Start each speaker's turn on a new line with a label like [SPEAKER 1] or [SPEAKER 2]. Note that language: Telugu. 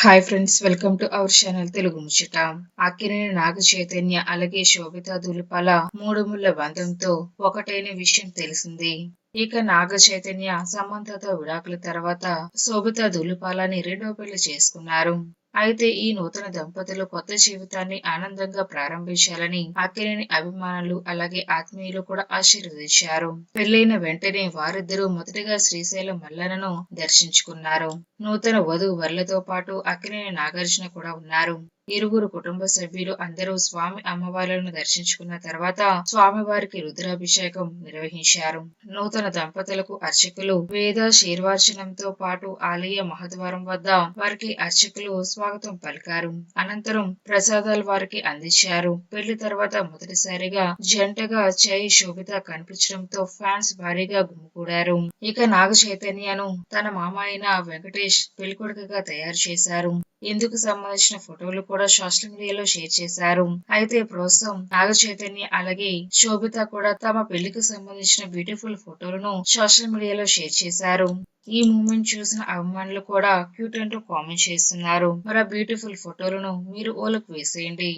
[SPEAKER 1] Hi friends welcome to our channel Telugu ముచ్చట అక్కినేని నాగ చైతన్య అలాగే శోభిత దులిపాల మూడు ముళ్ళ బంధంతో ఒకటైన విషయం తెలిసింది. ఇక నాగ చైతన్య సమంతతో విడాకుల తర్వాత శోభిత దులిపాలని రెండో పెళ్ళి చేసుకున్నారు. అయితే ఈ నూతన దంపతులు కొత్త జీవితాన్ని ఆనందంగా ప్రారంభించాలని అక్కినేని అభిమానులు అలాగే ఆత్మీయులు కూడా ఆశీర్వదించారు. పెళ్ళైన వెంటనే వారిద్దరూ మొదటిగా శ్రీశైలం మల్లనను దర్శించుకున్నారు. నూతన వధువు వర్లతో పాటు అక్కినేని నాగార్జున కూడా ఉన్నారు. ఇరువురు కుటుంబ సభ్యులు అందరూ స్వామి అమ్మవార్లను దర్శించుకున్న తర్వాత స్వామివారికి రుద్రాభిషేకం నిర్వహించారు. నూతన దంపతులకు అర్చకులు వేద శీర్వార్చనంతో పాటు ఆలయ మహద్వారం వద్ద వారికి అర్చకులు స్వాగతం పలికారు. అనంతరం ప్రసాదాలు వారికి అందించారు. పెళ్ళి తర్వాత మొదటిసారిగా జంటగా చై శోభిత కనిపించడంతో ఫ్యాన్స్ భారీగా గుమ్మికూడారు ఇక నాగ చైతన్యను తన మామ అయిన వెంకటేష్ పెళ్ళికొడుకుగా తయారు చేశారు. ఇందుకు సంబంధించిన ఫోటోలు కూడా సోషల్ మీడియాలో షేర్ చేశారు. అయితే ప్రస్తుతం నాగ చైతన్య అలాగే శోభిత కూడా తమ పెళ్ళికి సంబంధించిన బ్యూటిఫుల్ ఫోటోలను సోషల్ మీడియాలో షేర్ చేశారు. ఈ మూమెంట్ చూసిన అభిమానులు కూడా క్యూట్ అంటూ కామెంట్ చేస్తున్నారు. మరి బ్యూటిఫుల్ ఫోటోలను మీరు ఓలకు వేసేయండి.